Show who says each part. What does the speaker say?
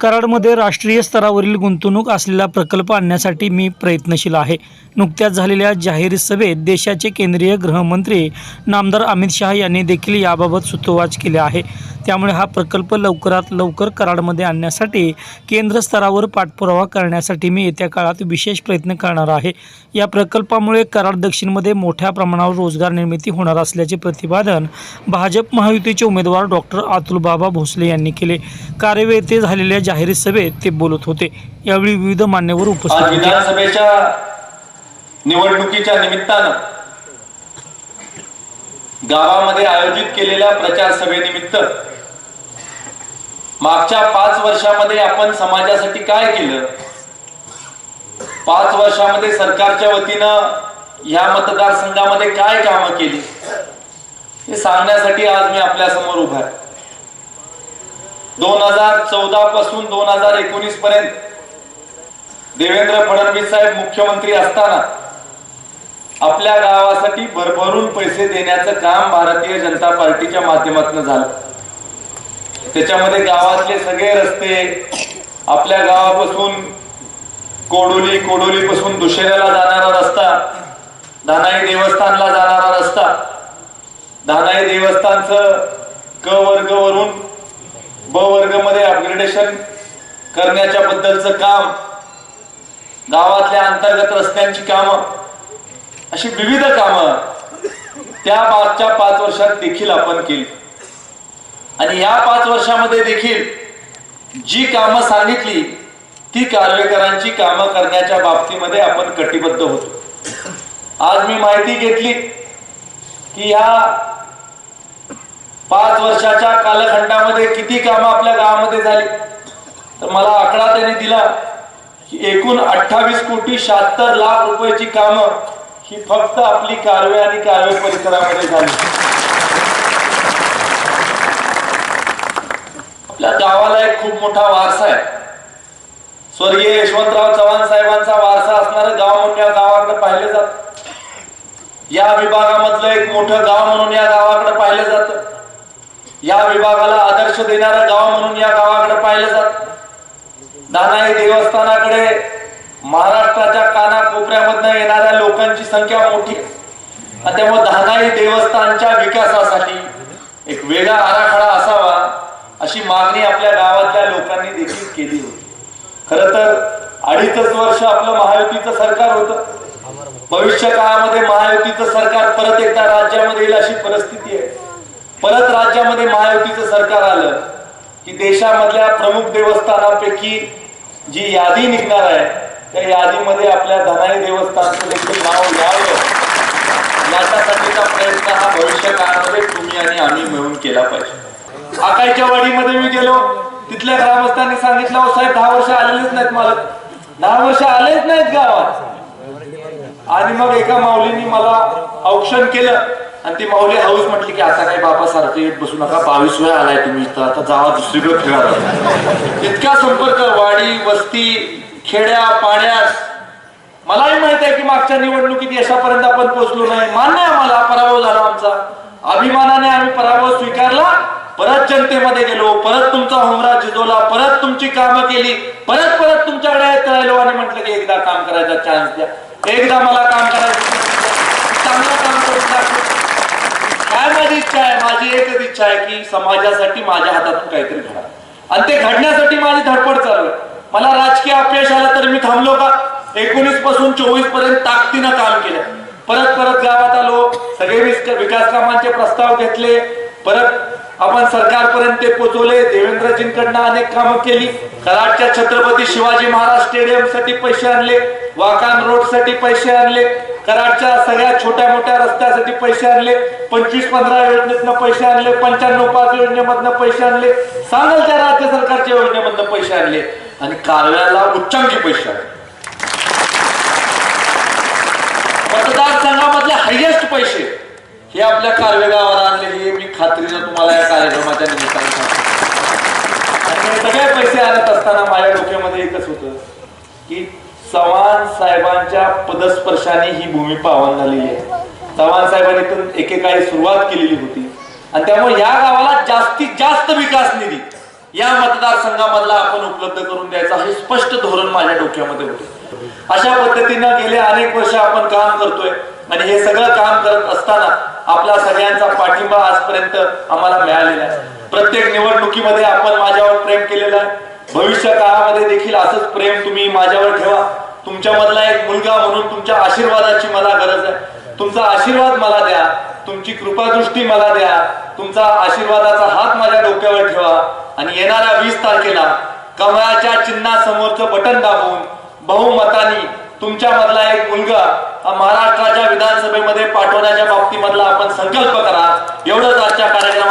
Speaker 1: कराडमध्ये राष्ट्रीय स्तरावरील गुंतवणूक असलेला प्रकल्प आणण्यासाठी मी प्रयत्नशील आहे. नुकत्याच झालेल्या जाहीर सभेत देशाचे केंद्रीय गृहमंत्री नामदार अमित शहा यांनी देखील याबाबत सुतोवाच केले आहे. त्यामुळे हा प्रकल्प लवकरात लवकर कराडमध्ये आणण्यासाठी केंद्र स्तरावर पाठपुरावा करण्यासाठी मी येत्या काळात विशेष प्रयत्न करणार आहे. या प्रकल्पामुळे कराड दक्षिणमध्ये मोठ्या प्रमाणावर रोजगार निर्मिती होणार असल्याचे प्रतिपादन भाजप महायुतीचे उमेदवार डॉक्टर अतुलबाबा भोसले यांनी केले. कार्यवे येथे झालेल्या जाहीर सभेत ते बोलत होते. यावेळी विविध मान्यवर
Speaker 2: आज
Speaker 1: उपस्थित
Speaker 2: विधानसभेच्या निवडणुकीच्या निमित्तानं गावामध्ये आयोजित केलेल्या प्रचार सभेनिमित्त मागच्या पाच वर्षामध्ये आपण समाजासाठी काय केलं? पाच वर्षामध्ये सरकारच्या वतीनं या मतदारसंघामध्ये काय कामं केली? हे सांगण्यासाठी आज मी आपल्यासमोर उभा आहे. दोन हजार चौदा पासून दोन हजार एकोणीस पर्यंत देवेंद्र फडणवीस साहेब मुख्यमंत्री असताना आपल्या गावासाठी भरभरून पैसे देण्याचं काम भारतीय जनता पार्टीच्या माध्यमातून झालं. त्याच्यामध्ये गावातले सगळे रस्ते आपल्या गावापासून कोडोली कोडोली पासून दुशेऱ्याला जाणारा रस्ता धानाई देवस्थानला जाणारा रस्ता धानाई देवस्थानचं क वर्ग वरून ब वर्गमध्ये अपग्रेडेशन करण्याच्या बद्दलचं काम गावातल्या अंतर्गत रस्त्यांची कामं अशी विविध कामं त्या मागच्या पाच वर्षात देखील आपण केली. आणि या पाच वर्षामध्ये देखील जी कामं सांगितली ती कारवेकरांची कामं करण्याच्या बाबतीमध्ये आपण कटिबद्ध होतो. आज मी माहिती घेतली की ह्या पाच वर्षाच्या कालखंडामध्ये किती कामं आपल्या गावामध्ये झाली? तर मला आकडा त्यांनी दिला की एकूण अठ्ठावीस कोटी शहात्तर लाख रुपयाची कामं ही फक्त आपली कारवे आणि कारवे परिसरामध्ये झाली. आपल्या गावाला एक खूप मोठा वारसा आहे. स्वर्गीय यशवंतराव चव्हाण साहेबांचा वारसा असणारं गाव म्हणून या गावाकडे पाहिलं जात. या विभागामधलं एक मोठं गाव म्हणून या गावाकडे पाहिलं जातं. या विभागाला आदर्श देणारं गाव म्हणून या गावाकडे पाहिलं जात. दानाई देवस्थानाकडे महाराष्ट्राच्या कानाकोपऱ्यामधनं येणाऱ्या लोकांची संख्या मोठी आहे. आणि त्यामुळे धानाई देवस्थानच्या विकासासाठी एक वेगळा आराखडा असावा अशी मागणी आपल्या गावातल्या लोकांनी देखील केली होती. खर तर अडीचच वर्ष आपलं महायुतीचं सरकार होतं. भविष्य काळामध्ये महायुतीचं सरकार परत एकदा राज्यामध्ये येईल अशी परिस्थिती आहे. परत राज्यामध्ये महायुतीचं सरकार आलं की देशामधल्या प्रमुख देवस्थानापैकी जी यादी निघणार आहे त्या यादीमध्ये आपल्या धनाई देवस्थानचं देखील नाव यावं. याच्यासाठीचा प्रयत्न हा भविष्य काळामध्ये तुम्ही आणि आम्ही मिळून केला पाहिजे. आकाईच्या वाडीमध्ये मी गेलो तिथल्या ग्रामस्थांनी सांगितलं साहेब दहा वर्ष आलेलेच नाहीत मला दहा वर्ष आलेच नाहीत गावात. आणि मग एका माऊलींनी मला औक्षण केलं. आणि ती माऊली हाऊस म्हटली की आता काही बाबा सारखं येत बसू नका बावीस वेळा आलाय तुम्ही इथं आता जावा दुसरीकडे फिरा इतका संपर्क वाडी वस्ती खेड्या पाण्यास मलाही माहीत आहे की मागच्या निवडणुकीत यशापर्यंत आपण पोहोचलो नाही. मान्य आहे मला पराभव झाला आमचा. अभिमानाने आम्ही पराभव स्वीकारला. परत जनतेमध्ये गेलो परत तुमचा हुमरा जिजवला परत तुमची कामं केली परत परत तुमच्याकडे राहिलो आणि म्हटलं की एकदा काम करायचा चान्स द्या. एकदा मला काम करायचं chance द्या. चांगलं काम करून दाखव काय माझी इच्छा आहे माझी एकच इच्छा आहे की समाजासाठी माझ्या हातातून काहीतरी घडा. आणि ते घडण्यासाठी माझी धडपड चालू आहे. मला राजकीय अपयश आलं तर मी थांबलो का? एकोणीसपासून चोवीसपर्यंत ताकदीनं काम केलं. परत परत गावात आलो सगळे विकास कामांचे प्रस्ताव घेतले. परत आपण सरकारपर्यंत ते पोहोचवले देवेंद्रजींकडनं अनेक कामं केली. कराडच्या छत्रपती शिवाजी महाराज स्टेडियमसाठी पैसे आणले. वाकान रोडसाठी पैसे आणले. कराडच्या सगळ्या छोट्या मोठ्या रस्त्यासाठी पैसे आणले. पंचवीस पंधरा योजनेतनं पैसे आणले. पंच्याण्णव पाच योजनेमधनं पैसे आणले. सांगाल त्या राज्य सरकारच्या योजनेमधनं पैसे आणले. आणि कारव्याला उच्चांकी पैसे आणले. मतदारसंघामधले हायेस्ट पैसे हे आपल्या कारवे गावाला आणले हे मी खात्रीनं तुम्हाला या कार्यक्रमाच्या निमित्ताने सगळे पैसे आणत असताना माझ्या डोक्यामध्ये एकच होत की चव्हाण साहेबांच्या पदस्पर्शाने ही भूमी पावन झालेली आहे. चव्हाण साहेबांनी तर एकेकाळी सुरुवात केलेली होती. आणि त्यामुळे या गावाला जास्तीत जास्त विकास निधी या मतदारसंघामधला आपण उपलब्ध करून द्यायचा हे स्पष्ट धोरण माझ्या डोक्यामध्ये होते. अशा पद्धतीनं गेले अनेक वर्ष आपण काम करतोय. आणि हे सगळं काम करत असताना आपला सगळ्यांचा पाठिंबा आजपर्यंत आम्हाला मिळालेला आहे. प्रत्येक निवडणुकीमध्ये आपण माझ्यावर प्रेम केलेलं आहे. भविष्य काळामध्ये देखील असंच प्रेम तुम्ही माझ्यावर ठेवा. तुमच्यामधला एक मुलगा म्हणून तुमच्या आशीर्वादाची मला गरज आहे. तुमचा आशीर्वाद मला द्या. तुमची कृपादृष्टी मला द्या. तुमचा आशीर्वादाचा हात माझ्या डोक्यावर ठेवा. आणि येणाऱ्या वीस तारखेला कमळाच्या चिन्हासमोरचं बटन दाबून बहुमतानी तुमच्या मधला एक मुलगा हा महाराष्ट्राच्या विधानसभेमध्ये पाठवण्याच्या बाबतीमधला आपण संकल्प करा. एवढंच आजच्या कार्यक्रम